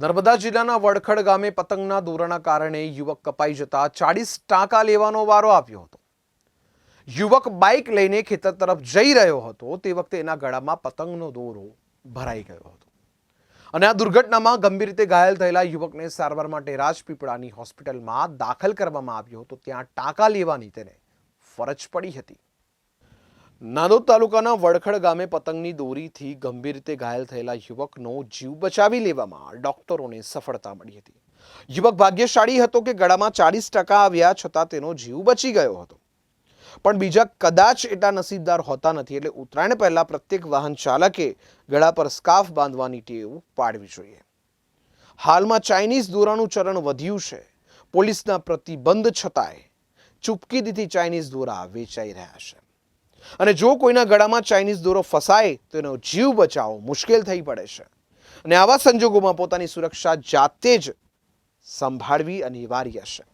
નર્મદા જિલ્લાના વડખડ ગામે પતંગના દોરાના કારણે યુવક કપાઈ જતા ચાળીસ ટાંકા લેવાનો વારો આવ્યો હતો. યુવક બાઇક લઈને ખેતર તરફ જઈ રહ્યો હતો. તે વખતે એના ગળામાં પતંગનો દોરો ભરાઈ ગયો હતો. અને આ દુર્ઘટનામાં ગંભીર રીતે ઘાયલ થયેલા યુવકને સારવાર માટે રાજપીપળાની હોસ્પિટલમાં દાખલ કરવામાં આવ્યો હતો. ત્યાં ટાંકા લેવાની તેને ફરજ પડી હતી. નાદોદ તાલુકાના વડખડ ગામે પતંગની દોરીથી ગંભીર રીતે ઘાયલ થયેલા યુવકનો જીવ બચાવી લેવામાં ડોક્ટરોને સફળતા મળી હતી. યુવક ભાગ્યશાળી હતો કે ગળામાં ચાળીસ ટકા આવ્યા છતાં તેનો જીવ બચી ગયો હતો. પણ બીજા કદાચ એટલા નસીબદાર હોતા નથી એટલે ઉત્તરાયણ પહેલા પ્રત્યેક વાહન ચાલકે ગળા પર સ્કાર્ફ બાંધવાની ટેવ પાડવી જોઈએ. હાલમાં ચાઇનીઝ દોરાનું ચરણ વધ્યું છે. પોલીસના પ્રતિબંધ છતાંય ચૂપકી દીધી ચાઇનીઝ દોરા વેચાઈ રહ્યા છે. અને જો કોઈના ગળામાં ચાઇનીઝ દોરો ફસાય, તો એનો જીવ બચાવવો મુશ્કેલ થઈ પડે છે. અને આવા સંજોગોમાં પોતાની સુરક્ષા જાતે જ સંભાળવી અનિવાર્ય છે.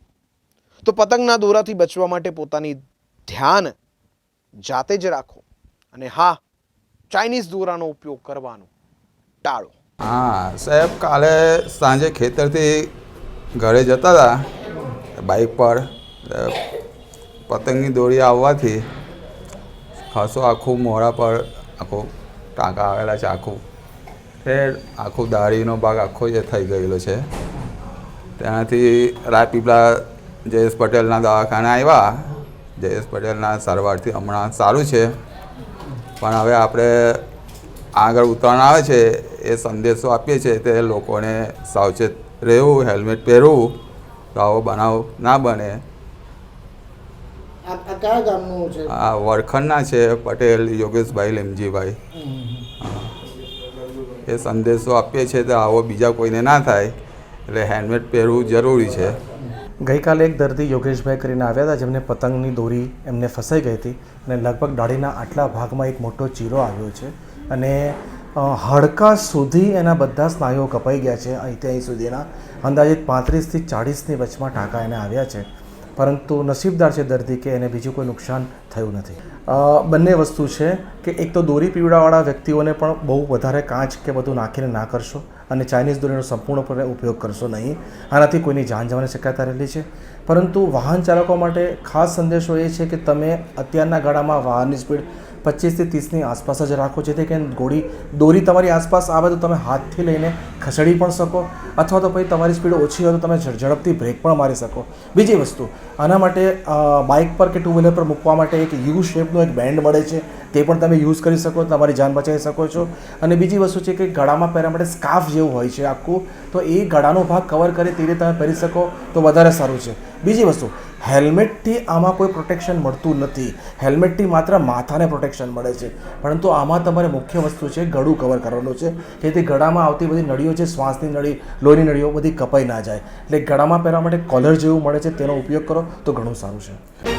તો પતંગના દોરાથી બચવા માટે પોતાની ધ્યાન જાતે જ રાખો. અને હા, ચાઇનીઝ દોરાનો ઉપયોગ કરવાનો. ટાળો. હા, સાહેબ, કાલે સાંજે ખેતરથી ઘરે જતા હતા. બાઇક પર પતંગની દોરી આવવાથી ખાસો આખું મોઢા પર આખું ટાંકા આવેલા છે, આખું. ફેર આખું દાઢીનો ભાગ આખો જે થઈ ગયેલો છે. ત્યાંથી રાજપીપળા જયેશ પટેલના દવાખાને આવ્યા જયેશ પટેલના સારવારથી હમણાં સારું છે. પણ હવે આપણે આગળ ઉત્તરાયણ આવે છે, એ સંદેશો આપીએ છીએ તે લોકોને સાવચેત રહેવું, હેલ્મેટ પહેરવું તો આવો બનાવ ના બને. આ આ છે? વરખંડના છે પટેલ યોગેશભાઈ લેમજીભાઈ. એ સંદેશો આપીએ છીએ તો આવો બીજા કોઈને ના થાય એટલે હેલ્મેટ પહેરવું જરૂરી છે. ગઈકાલે એક દર્દી યોગેશભાઈ કરીને આવ્યા હતા જેમને પતંગની દોરી એમને ફસાઈ ગઈ હતી અને લગભગ દાઢીના આટલા ભાગમાં એક મોટો ચીરો આવ્યો છે અને હાડકા સુધી એના બધા સ્નાયુઓ કપાઈ ગયા છે અહીંથી અહીં સુધીના. અંદાજિત પાંત્રીસથી ચાળીસની વચમાં ટાંકા એને આવ્યા છે. પરંતુ નસીબદાર છે દર્દી કે એને બીજું કોઈ નુકસાન થયું નથી. બંને વસ્તુ છે કે એક તો દોરી પીવડાવાળા વ્યક્તિઓને પણ બહુ વધારે કાચ કે બધું નાખીને ના કરશો અને ચાઇનીઝ દોરીનો સંપૂર્ણપણે ઉપયોગ કરશો નહીં. આનાથી કોઈની જાન જવાની શક્યતા રહેલી છે. પરંતુ વાહન ચાલકો માટે ખાસ સંદેશો એ છે કે તમે અત્યારના ગાળામાં વાહનની સ્પીડ પચીસથી ત્રીસની આસપાસ જ રાખો, જેથી કે ગોળી દોરી તમારી આસપાસ આવે તો તમે હાથથી લઈને ખસેડી પણ શકો. અથવા તો પછી તમારી સ્પીડ ઓછી હોય તો તમે ઝડ- ઝડપથી બ્રેક પણ મારી શકો. બીજી વસ્તુ, આના માટે બાઇક પર કે ટુ વ્હીલર પર મૂકવા માટે એક યુ શેપનો એક બેન્ડ મળે છે. તે પણ તમે યુઝ કરી શકો, તમારી જાન બચાવી શકો છો. અને બીજી વસ્તુ છે કે ગળામાં પહેરવા માટે સ્કાર્ફ જેવું હોય છે આખું, તો એ ગળાનો ભાગ કવર કરે તે રીતે તમે પહેરી શકો, તો વધારે સારું છે. બીજી વસ્તુ, હેલ્મેટથી આમાં કોઈ પ્રોટેક્શન મળતું નથી. હેલ્મેટથી માત્ર માથાને પ્રોટેક્શન મળે છે. પરંતુ આમાં તમારે મુખ્ય વસ્તુ છે ગળું કવર કરવાનું છે. જેથી ગળામાં આવતી બધી નળીઓ છે, શ્વાસની નળી, લોહીની નળીઓ બધી કપાઈ ના જાય. એટલે ગળામાં પહેરવા માટે કોલર જેવું મળે છે, તેનો ઉપયોગ કરો, તો ઘણું સારું છે.